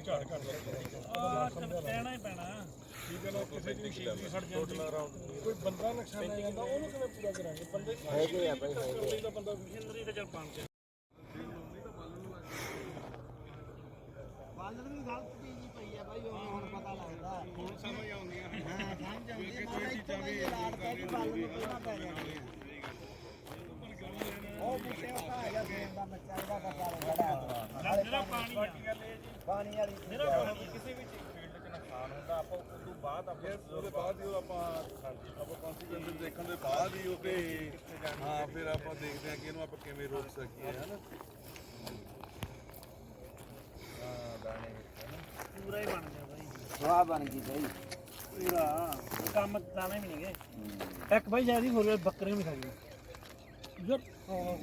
ਝਾੜ ਘੱਟ ਕਹਿਣਾ ਹੀ ਪੈਣਾ ਠੀਕ ਹੈ ਨਾ ਕਿਸੇ ਦੀ ਮਸ਼ੀਨ ਦੀ ਸੜ ਜਾਂਦੀ ਕੋਈ ਬੰਦਾ ਨੁਕਸਾਨ ਲੈ ਜਾਂਦਾ ਉਹਨੂੰ ਕਿਵੇਂ ਪੂਰਾ ਕਰਾਂਗੇ ਬੰਦੇ ਹੈਗੇ ਆ। ਭਾਈ ਹੈਗੇ ਦਾ ਬੰਦਾ ਮਸ਼ੀਨਰੀ ਤੇ ਚੱਲ ਪੰਜ ਬਾਲਣ ਵੀ ਗਲਤ ਚੀਜ਼ ਹੀ ਪਈ ਆ ਬਾਈ ਉਹ ਹੁਣ ਪਤਾ ਲੱਗਦਾ ਹੁਣ ਸਮਝ ਆਉਂਦੀਆਂ ਹਾਂ ਸਮਝ ਆਉਂਦੀਆਂ ਹਾਂ ਇੱਥੇ ਵੀ ਲਾੜ ਪੈ ਕੇ ਬਾਲਣ ਨੂੰ ਪਹਿਲਾਂ ਪੈ ਜਾਂਦੀਆਂ ਉਹ ਬੁੱਟੇ ਉਹ ਆ ਜਿਹੜਾ ਪਾਣੀ ਕਿਸੇ ਵੀ ਫੀਲਡ 'ਚ ਨੁਕਸਾਨ ਹੁੰਦਾ ਆਪਾਂ ਉਸ ਤੋਂ ਬਾਅਦ ਆਪਾਂ ਉਹਦੇ ਬਾਅਦ ਹੀ ਆਪਾਂ ਹਾਂਜੀ ਆਪਾਂ ਕਨਸੀਕੁਐਂਸ ਦੇਖਣ ਦੇ ਬਾਅਦ ਹੀ ਉਹਦੇ ਹਾਂ ਫਿਰ ਆਪਾਂ ਦੇਖਦੇ ਹਾਂ ਕਿ ਇਹਨੂੰ ਆਪਾਂ ਕਿਵੇਂ ਰੋਕ ਸਕੀਏ ਹਨਾ ਪੂਰਾ ਹੀ ਬਣ ਗਿਆ ਬਾਈ ਸਵਾਹ ਬਣ ਗਈ ਬਾਈ ਪੂਰਾ ਕੰਮ ਤਾਵੇਂ ਵੀ ਨਹੀਂਗੇ ਇੱਕ ਬਾਈ ਜਿਆਦੀ ਹੋ ਗਿਆ ਬੱਕਰੇ ਵੀ ਖਾ ਗਏ ਯਾਰ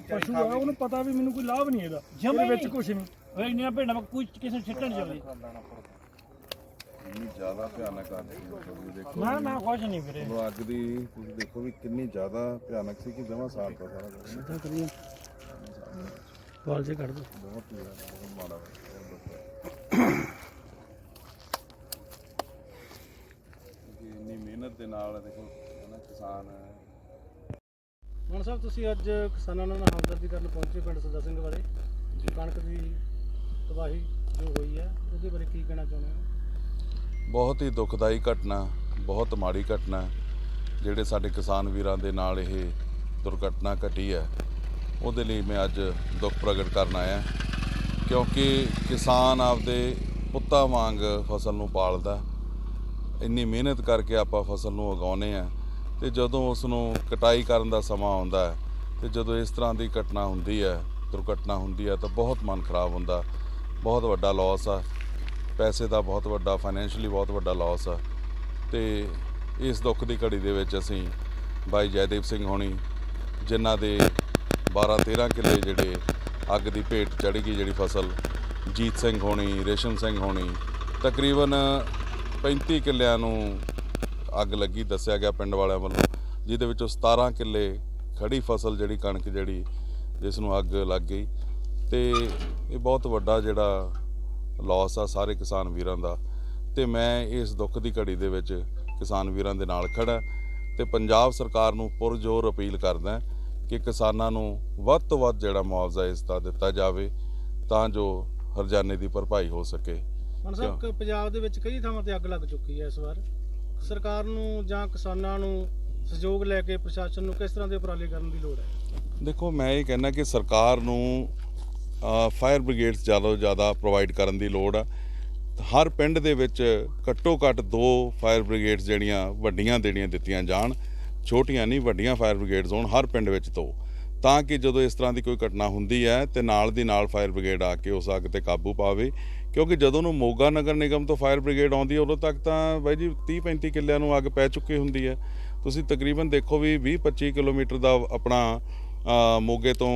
ਪਸ਼ੂ ਆ ਉਹਨੂੰ ਪਤਾ ਵੀ ਮੈਨੂੰ ਕੋਈ ਲਾਭ ਨਹੀਂ ਇਹਦਾ ਜਮਾਂ ਇਹਦੇ ਵਿੱਚ ਕੁਝ ਨਹੀਂ ਓਏ ਇੰਨੀਆਂ ਭੇਡਾਂ ਮੈਂ ਕੋਈ ਕਿਸੇ ਛਿੱਟਣ ਨਹੀਂ ਚਾਹੀਦੀ ਇੰਨੀ ਜ਼ਿਆਦਾ ਭਿਆਨਕ ਤੁਸੀਂ ਦੇਖੋ ਨਾ ਨਾ ਕੁਝ ਨਹੀਂ ਵੀਰੇ। ਉਹ ਅੱਗ ਦੀ ਤੁਸੀਂ ਦੇਖੋ ਵੀ ਕਿੰਨੀ ਜ਼ਿਆਦਾ ਭਿਆਨਕ ਸੀ ਕਿ ਜਮਾ ਸਾੜ ਤਾ ਸਾਰਾ। ਤਾਂ ਕਰੀਏ। ਕਾਲ ਜੇ ਕੱਢ ਦੋ। ਬਹੁਤ ਮਾੜਾ ਇੰਨੀ ਮਿਹਨਤ ਦੇ ਨਾਲ ਦੇਖੋ ਹਨਾ ਕਿਸਾਨ ਮਨ ਸਾਹਿਬ ਤੁਸੀਂ ਅੱਜ ਕਿਸਾਨਾਂ ਨਾਲ ਹਮਦਰਦੀ ਕਰਨ ਪਹੁੰਚੇ ਪਿੰਡ ਸਰਦਾ ਸਿੰਘ ਵਾਲੇ। ਕਣਕ ਦੀ ਤਬਾਹੀ ਜੋ ਹੋਈ ਹੈ ਉਹਦੇ ਬਾਰੇ ਕੀ ਕਹਿਣਾ ਚਾਹੁੰਦੇ ਹੋ? ਬਹੁਤ ਹੀ ਦੁਖਦਾਈ ਘਟਨਾ ਬਹੁਤ ਮਾੜੀ ਘਟਨਾ। ਜਿਹੜੇ ਸਾਡੇ ਕਿਸਾਨ ਵੀਰਾਂ ਦੇ ਨਾਲ ਇਹ ਦੁਰਘਟਨਾ ਘਟੀ ਹੈ। ਉਹਦੇ ਲਈ ਮੈਂ ਅੱਜ ਦੁੱਖ ਪ੍ਰਗਟ ਕਰਨ ਆਇਆ ਕਿਉਂਕਿ ਕਿਸਾਨ ਆਪਦੇ ਪੁੱਤਾਂ ਵਾਂਗ ਫਸਲ ਨੂੰ ਪਾਲਦਾ ਇੰਨੀ ਮਿਹਨਤ ਕਰਕੇ ਆਪਾਂ ਫਸਲ ਨੂੰ ਉਗਾਉਂਦੇ ਆ ਤੇ ਜਦੋਂ ਉਸ ਨੂੰ ਕਟਾਈ ਕਰਨ ਦਾ ਸਮਾਂ ਆਉਂਦਾ ਹੈ ਤੇ ਜਦੋਂ ਇਸ ਤਰ੍ਹਾਂ ਦੀ ਘਟਨਾ ਹੁੰਦੀ ਹੈ, ਦੁਰਘਟਨਾ ਹੁੰਦੀ ਹੈ, ਤਾਂ ਬਹੁਤ ਮਨ ਖਰਾਬ ਹੁੰਦਾ। ਬਹੁਤ ਵੱਡਾ ਲਾਸ ਆ। ਪੈਸੇ ਦਾ ਬਹੁਤ ਵੱਡਾ ਫਾਈਨੈਂਸ਼ੀਅਲੀ ਬਹੁਤ ਵੱਡਾ ਲਾਸ ਆ। ਤੇ ਇਸ ਦੁੱਖ ਦੀ ਘੜੀ ਦੇ ਵਿੱਚ ਅਸੀਂ ਬਾਈ ਜੈਦੀਪ ਸਿੰਘ ਹੋਣੀ, ਜਿਨ੍ਹਾਂ ਦੇ 12 13 ਕਿੱਲੇ ਜਿਹੜੇ ਅੱਗ ਦੀ ਭੇਟ ਚੜ ਗਈ ਜਿਹੜੀ ਫਸਲ, ਜੀਤ ਸਿੰਘ ਹੋਣੀ, ਰੇਸ਼ਮ ਸਿੰਘ ਹੋਣੀ, ਤਕਰੀਬਨ 35 ਕਿੱਲਿਆਂ ਨੂੰ ਅੱਗ ਲੱਗੀ ਦੱਸਿਆ ਗਿਆ ਪਿੰਡ ਵਾਲਿਆਂ ਵੱਲੋਂ ਜਿਹਦੇ ਵਿੱਚੋਂ 17 ਕਿੱਲੇ ਖੜੀ ਫਸਲ ਜਿਹੜੀ ਕਣਕ ਜਿਹੜੀ ਜਿਸ ਨੂੰ ਅੱਗ ਲੱਗ ਗਈ। ਤੇ ਇਹ ਬਹੁਤ ਵੱਡਾ ਜਿਹੜਾ ਲਾਸ ਆ ਸਾਰੇ ਕਿਸਾਨ ਵੀਰਾਂ ਦਾ। ਤੇ ਮੈਂ ਇਸ ਦੁੱਖ ਦੀ ਘੜੀ ਦੇ ਵਿੱਚ ਕਿਸਾਨ ਵੀਰਾਂ ਦੇ ਨਾਲ ਖੜਾ ਤੇ ਪੰਜਾਬ ਸਰਕਾਰ ਨੂੰ ਪੁਰਜ਼ੋਰ ਅਪੀਲ ਕਰਦਾ ਕਿ ਕਿਸਾਨਾਂ ਨੂੰ ਵੱਧ ਤੋਂ ਵੱਧ ਜਿਹੜਾ ਮੁਆਵਜ਼ਾ ਇਸ ਦਾ ਦਿੱਤਾ ਜਾਵੇ ਤਾਂ ਜੋ ਹਰਜਾਨੇ ਦੀ ਭਰਪਾਈ ਹੋ ਸਕੇ। ਮਨ ਸਾਹਿਬ ਪੰਜਾਬ ਦੇ ਵਿੱਚ ਕਈ ਥਾਵਾਂ ਤੇ ਅੱਗ ਲੱਗ ਚੁੱਕੀ ਹੈ ਇਸ ਵਾਰ। ਸਰਕਾਰ ਨੂੰ ਜਾਂ ਕਿਸਾਨਾਂ ਨੂੰ ਸਹਿਯੋਗ ਲੈ ਕੇ ਪ੍ਰਸ਼ਾਸਨ ਨੂੰ ਕਿਸ ਤਰ੍ਹਾਂ ਦੇ ਉਪਰਾਲੇ ਕਰਨ ਦੀ ਲੋੜ ਹੈ? ਦੇਖੋ, ਮੈਂ ਇਹ ਕਹਿੰਦਾ ਕਿ ਸਰਕਾਰ ਨੂੰ ਫਾਇਰ ਬ੍ਰਿਗੇਡਸ ਜ਼ਿਆਦਾ ਤੋਂ ਜ਼ਿਆਦਾ ਪ੍ਰੋਵਾਈਡ ਕਰਨ ਦੀ ਲੋੜ ਆ। ਹਰ ਪਿੰਡ ਦੇ ਵਿੱਚ ਘੱਟੋ ਘੱਟ ਦੋ ਫਾਇਰ ਬ੍ਰਿਗੇਡਸ ਜਿਹੜੀਆਂ ਵੱਡੀਆਂ ਦੇਣੀਆਂ ਦਿੱਤੀਆਂ ਜਾਣ। ਛੋਟੀਆਂ ਨਹੀਂ, ਵੱਡੀਆਂ ਫਾਇਰ ਬ੍ਰਿਗੇਡਸ ਹੋਣ, ਹਰ ਪਿੰਡ ਵਿੱਚ ਦੋ। ਤਾਂ ਕਿ ਜਦੋਂ ਇਸ ਤਰ੍ਹਾਂ ਦੀ ਕੋਈ ਘਟਨਾ ਹੁੰਦੀ ਹੈ ਤੇ ਨਾਲ ਦੀ ਨਾਲ ਫਾਇਰ ਬ੍ਰਿਗੇਡ ਆ ਕੇ ਉਸ ਅੱਗ ਤੇ ਕਾਬੂ ਪਾਵੇ। ਕਿਉਂਕਿ ਜਦੋਂ ਨੂੰ ਮੋਗਾ ਨਗਰ ਨਿਗਮ ਤੋਂ ਫਾਇਰ ਬ੍ਰਿਗੇਡ ਆਉਂਦੀ ਹੈ, ਉਦੋਂ ਤੱਕ ਤਾਂ ਬਾਈ ਜੀ 30 35 ਕਿੱਲਿਆਂ ਨੂੰ ਅੱਗ ਪੈ ਚੁੱਕੀ ਹੁੰਦੀ ਹੈ। ਤੁਸੀਂ ਤਕਰੀਬਨ ਦੇਖੋ ਵੀ 20 25 ਕਿਲੋਮੀਟਰ ਦਾ ਆਪਣਾ ਮੋਗੇ ਤੋਂ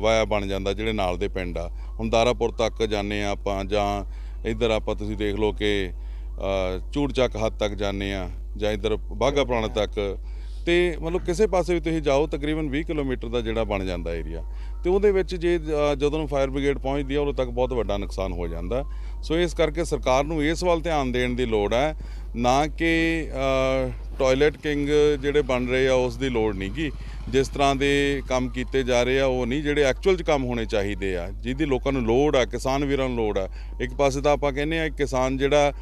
ਵਾਇਆ ਬਣ ਜਾਂਦਾ ਜਿਹੜੇ ਨਾਲ ਦੇ ਪਿੰਡ ਆ। ਹੁਣ ਦਾਰਾਪੁਰ ਤੱਕ ਜਾਂਦੇ ਆ ਆਪਾਂ ਜਾਂ ਇੱਧਰ ਆਪਾਂ ਤੁਸੀਂ ਦੇਖ ਲਓ ਕਿ ਚੂੜਚੱਕ ਹੱਦ ਤੱਕ ਜਾਂਦੇ ਆ ਜਾਂ ਇੱਧਰ ਬਾਘਾ ਪੁਰਾਣਾ ਤੱਕ ਤੇ ਮਤਲਬ ਕਿਸੇ ਪਾਸੇ ਵੀ ਤੁਸੀਂ ਜਾਓ, ਤਕਰੀਬਨ 20 ਕਿਲੋਮੀਟਰ ਦਾ ਜਿਹੜਾ ਬਣ ਜਾਂਦਾ ਏਰੀਆ ਤੇ ਉਹਦੇ ਵਿੱਚ ਜੇ ਜਦੋਂ ਫਾਇਰ ਬ੍ਰਿਗੇਡ ਪਹੁੰਚਦੀ ਆ, ਉਦੋਂ ਤੱਕ ਬਹੁਤ ਵੱਡਾ ਨੁਕਸਾਨ ਹੋ ਜਾਂਦਾ। ਸੋ ਇਸ ਕਰਕੇ ਸਰਕਾਰ ਨੂੰ ਇਸ ਵੱਲ ਧਿਆਨ ਦੇਣ ਦੀ ਲੋੜ ਹੈ, ਨਾ ਕਿ ਟਾਇਲਟ ਕਿੰਗ ਜਿਹੜੇ ਬਣ ਰਹੇ ਆ, ਉਸ ਦੀ ਲੋੜ ਨਹੀਂਗੀ ਜਿਸ ਤਰ੍ਹਾਂ ਦੇ ਕੰਮ ਕੀਤੇ ਜਾ ਰਹੇ ਆ, ਉਹ ਨਹੀਂ, ਜਿਹੜੇ ਐਕਚੁਅਲ 'ਚ ਕੰਮ ਹੋਣੇ ਚਾਹੀਦੇ ਆ, ਜਿਹਦੀ ਲੋਕਾਂ ਨੂੰ ਲੋੜ ਆ, ਕਿਸਾਨ ਵੀਰਾਂ ਨੂੰ ਲੋੜ ਆ। ਇੱਕ ਪਾਸੇ ਤਾਂ ਆਪਾਂ ਕਹਿੰਦੇ ਆ ਕਿਸਾਨ ਜਿਹੜਾ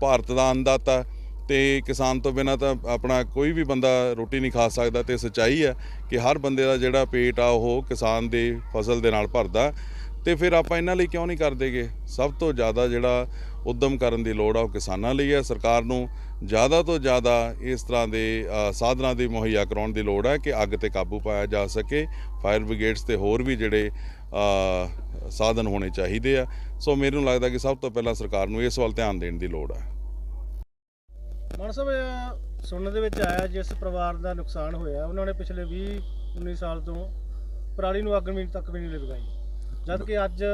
ਭਾਰਤ ਦਾ ਅੰਨਦਾਤਾ ਤੇ ਕਿਸਾਨ ਤੋਂ ਬਿਨਾ ਤਾਂ ਆਪਣਾ ਕੋਈ ਵੀ ਬੰਦਾ ਰੋਟੀ ਨਹੀਂ ਖਾ ਸਕਦਾ ਤੇ ਸੱਚਾਈ ਹੈ ਕਿ ਹਰ ਬੰਦੇ ਦਾ ਜਿਹੜਾ ਪੇਟ ਆ ਉਹ ਕਿਸਾਨ ਦੀ ਫਸਲ ਦੇ ਨਾਲ ਭਰਦਾ। ਤੇ ਫਿਰ ਆਪਾਂ ਇਹਨਾਂ ਲਈ ਕਿਉਂ ਨਹੀਂ ਕਰਦੇਗੇ ਸਭ ਤੋਂ ਜ਼ਿਆਦਾ ਜਿਹੜਾ ਉਦਮ ਕਰਨ ਦੀ ਲੋੜ ਆ ਉਹ ਕਿਸਾਨਾਂ ਲਈ ਹੈ। ਸਰਕਾਰ ਨੂੰ ਜ਼ਿਆਦਾ ਤੋਂ ਜ਼ਿਆਦਾ ਇਸ ਤਰ੍ਹਾਂ ਦੇ ਸਾਧਨਾਂ ਦੀ ਮੁਹੱਈਆ ਕਰਾਉਣ ਦੀ ਲੋੜ ਹੈ ਕਿ ਅੱਗ ਤੇ ਕਾਬੂ ਪਾਇਆ ਜਾ ਸਕੇ। ਫਾਇਰ ਬ੍ਰਿਗੇਡਸ ਤੇ ਹੋਰ ਵੀ ਜਿਹੜੇ ਸਾਧਨ ਹੋਣੇ ਚਾਹੀਦੇ ਆ। ਸੋ ਮੈਨੂੰ ਲੱਗਦਾ ਕਿ ਸਭ ਤੋਂ ਪਹਿਲਾਂ ਸਰਕਾਰ ਨੂੰ ਇਸ ਵੱਲ ਧਿਆਨ ਦੇਣ ਦੀ ਲੋੜ ਹੈ। ਮਨ ਸਾਹਿਬ ਸੁਣਨ ਦੇ ਵਿੱਚ ਆਇਆ ਜਿਸ ਪਰਿਵਾਰ ਦਾ ਨੁਕਸਾਨ ਹੋਇਆ ਉਹਨਾਂ ਨੇ ਪਿਛਲੇ 20 19 ਸਾਲ ਤੋਂ ਪਰਾਲੀ ਨੂੰ ਅੱਗ ਵੀ ਤੱਕ ਵੀ ਨਹੀਂ ਲਗਾਈ ਜਦ ਕਿ ਅੱਜ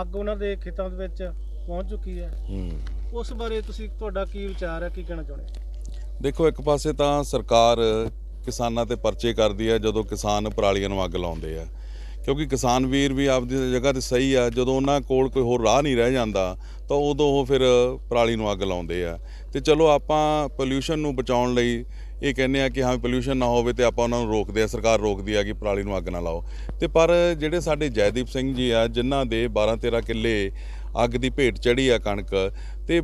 ਅੱਗ ਉਹਨਾਂ ਦੇ ਖੇਤਾਂ ਦੇ ਵਿੱਚ ਪਹੁੰਚ ਚੁੱਕੀ ਹੈ। ਹੂੰ। ਉਸ ਬਾਰੇ ਤੁਸੀਂ ਤੁਹਾਡਾ ਕੀ ਵਿਚਾਰ ਹੈ ਕੀ ਕਹਿਣਾ ਚਾਹੁੰਦੇ? ਦੇਖੋ ਇੱਕ ਪਾਸੇ ਤਾਂ ਸਰਕਾਰ ਕਿਸਾਨਾਂ ਤੇ ਪਰਚੇ ਕਰਦੀ ਹੈ ਜਦੋਂ ਕਿਸਾਨ ਪਰਾਲੀਆਂ ਨੂੰ ਅੱਗ ਲਾਉਂਦੇ ਆ। ਕਿਉਂਕਿ ਕਿਸਾਨ ਵੀਰ ਵੀ ਆਪਦੀ ਜਗ੍ਹਾ ਤੇ ਸਹੀ ਆ, ਜਦੋਂ ਉਹਨਾਂ ਕੋਲ ਕੋਈ ਹੋਰ ਰਾਹ ਨਹੀਂ ਰਹਿ ਜਾਂਦਾ, ਤਾਂ ਉਦੋਂ ਉਹ ਫਿਰ ਪਰਾਲੀ ਨੂੰ ਅੱਗ ਲਾਉਂਦੇ ਆ। ਤੇ ਚਲੋ ਆਪਾਂ ਪੋਲਿਊਸ਼ਨ ਨੂੰ ਬਚਾਉਣ ਲਈ ਇਹ ਕਹਿੰਦੇ ਆ ਕਿ ਹਾਂ ਪੋਲਿਊਸ਼ਨ ਨਾ ਹੋਵੇ ਤੇ ਆਪਾਂ ਉਹਨਾਂ ਨੂੰ ਰੋਕਦੇ ਆ, ਸਰਕਾਰ ਰੋਕਦੀ ਆ ਕਿ ਪਰਾਲੀ ਨੂੰ ਅੱਗ ਨਾ ਲਾਓ। ਤੇ ਪਰ ਜਿਹੜੇ ਸਾਡੇ ਜੈਦੀਪ ਸਿੰਘ ਜੀ ਆ, ਜਿਨ੍ਹਾਂ ਦੇ 12 13 ਕਿੱਲੇ ਅੱਗ ਦੀ ਭੇਟ ਚੜੀ ਆ ਕਣਕ, ਤੇ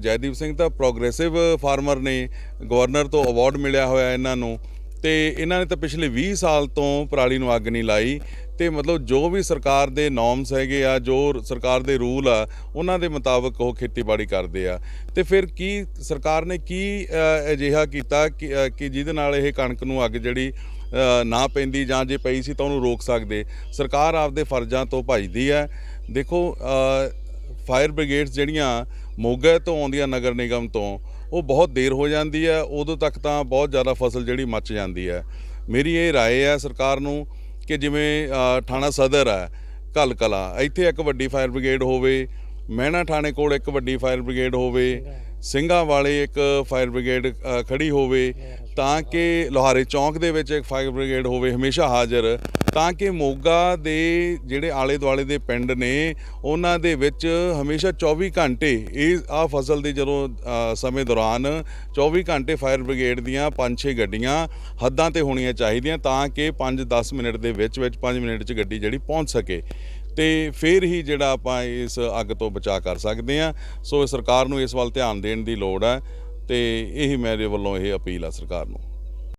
ਜੈਦੀਪ ਸਿੰਘ ਤਾਂ ਪ੍ਰੋਗਰੈਸਿਵ ਫਾਰਮਰ ਨੇ ਗਵਰਨਰ ਤੋਂ ਅਵਾਰਡ ਮਿਲਿਆ ਹੋਇਆ ਇਹਨਾਂ ਨੂੰ, ਤੇ ਇਹਨਾਂ ਨੇ ਤਾਂ ਪਿਛਲੇ 20 ਸਾਲ ਤੋਂ ਪਰਾਲੀ ਨੂੰ ਅੱਗ ਨਹੀਂ ਲਾਈ। ਤੇ ਮਤਲਬ ਜੋ ਵੀ ਸਰਕਾਰ ਦੇ ਨੋਰਮਸ ਹੈਗੇ ਆ ਜੋ ਸਰਕਾਰ ਦੇ ਰੂਲ ਆ ਉਹਨਾਂ ਦੇ ਮੁਤਾਬਕ ਉਹ ਖੇਤੀਬਾੜੀ ਕਰਦੇ ਆ ਤੇ ਫਿਰ ਕੀ ਸਰਕਾਰ ਨੇ ਕੀ ਅ, ਅਜਿਹਾ ਕੀਤਾ ਕਿ ਅ, ਕਿ ਜਿਹਦੇ ਨਾਲ ਇਹ ਕਣਕ ਨੂੰ ਅੱਗ ਜਿਹੜੀ ਅ, ਨਾ ਪੈਂਦੀ ਜਾਂ ਜੇ ਪਈ ਸੀ ਤਾਂ ਉਹਨੂੰ ਰੋਕ ਸਕਦੇ ਸਰਕਾਰ ਆਪਦੇ ਫਰਜ਼ਾਂ ਤੋਂ ਭੱਜਦੀ ਹੈ ਦੇਖੋ ਅ, ਫਾਇਰ ਬ੍ਰਿਗੇਡਸ ਜਿਹੜੀਆਂ ਮੋਗਾ ਤੋਂ ਆਉਂਦੀਆਂ ਨਗਰ ਨਿਗਮ ਤੋਂ ਉਹ ਬਹੁਤ ਦੇਰ ਹੋ ਜਾਂਦੀ ਹੈ ਉਦੋਂ ਤੱਕ ਤਾਂ ਬਹੁਤ ਜ਼ਿਆਦਾ ਫਸਲ ਜਿਹੜੀ ਮੱਚ ਜਾਂਦੀ ਹੈ ਮੇਰੀ ਇਹ رائے ਹੈ ਸਰਕਾਰ ਨੂੰ ਕਿ ਜਿਵੇਂ ਥਾਣਾ ਸਦਰ ਹੈ ਘੱਲ ਕਲਾ ਇੱਥੇ ਇੱਕ ਵੱਡੀ ਫਾਇਰ ਬ੍ਰਿਗੇਡ ਹੋਵੇ, ਮਹਿਣਾ ਥਾਣੇ ਕੋਲ ਇੱਕ ਵੱਡੀ ਫਾਇਰ ਬ੍ਰਿਗੇਡ ਹੋਵੇ ਸਿੰਘਾਂ ਵਾਲੇ ਇੱਕ ਫਾਇਰ ਬ੍ਰਿਗੇਡ ਅ, ਖੜੀ ਹੋਵੇ ਤਾਂ ਕਿ ਲੋਹਾਰੇ ਚੌਂਕ ਦੇ ਵਿੱਚ ਇੱਕ ਫਾਇਰ ਬ੍ਰਿਗੇਡ ਹੋਵੇ ਹਮੇਸ਼ਾ ਹਾਜ਼ਰ। ਤਾਂ ਕਿ ਮੋਗਾ ਦੇ ਜਿਹੜੇ ਆਲੇ ਦੁਆਲੇ ਦੇ ਪਿੰਡ ਨੇ ਉਹਨਾਂ ਦੇ ਵਿੱਚ ਹਮੇਸ਼ਾ 24 ਘੰਟੇ ਇਹ ਆ ਫਸਲ ਦੇ ਜਦੋਂ ਸਮੇਂ ਦੌਰਾਨ 24 ਘੰਟੇ ਫਾਇਰ ਬ੍ਰਿਗੇਡ ਦੀਆਂ 5-6 ਗੱਡੀਆਂ ਹੱਦਾਂ ਤੇ ਹੋਣੀਆਂ ਚਾਹੀਦੀਆਂ ਤਾਂ ਕਿ 5-10 ਮਿੰਟ ਦੇ ਵਿੱਚ ਵਿੱਚ 5 ਮਿੰਟ 'ਚ ਗੱਡੀ ਜਿਹੜੀ ਪਹੁੰਚ ਸਕੇ। ਤੇ ਫਿਰ ਹੀ ਜਿਹੜਾ ਆਪਾਂ ਇਸ ਅੱਗ ਤੋਂ ਬਚਾ ਕਰ ਸਕਦੇ ਆ ਸੋ ਸਰਕਾਰ ਨੂੰ ਇਸ ਵੱਲ ਧਿਆਨ ਦੇਣ ਦੀ ਲੋੜ ਹੈ ਤੇ ਇਹੀ ਮੇਰੇ ਵੱਲੋਂ ਇਹ ਅਪੀਲ ਆ ਸਰਕਾਰ ਨੂੰ।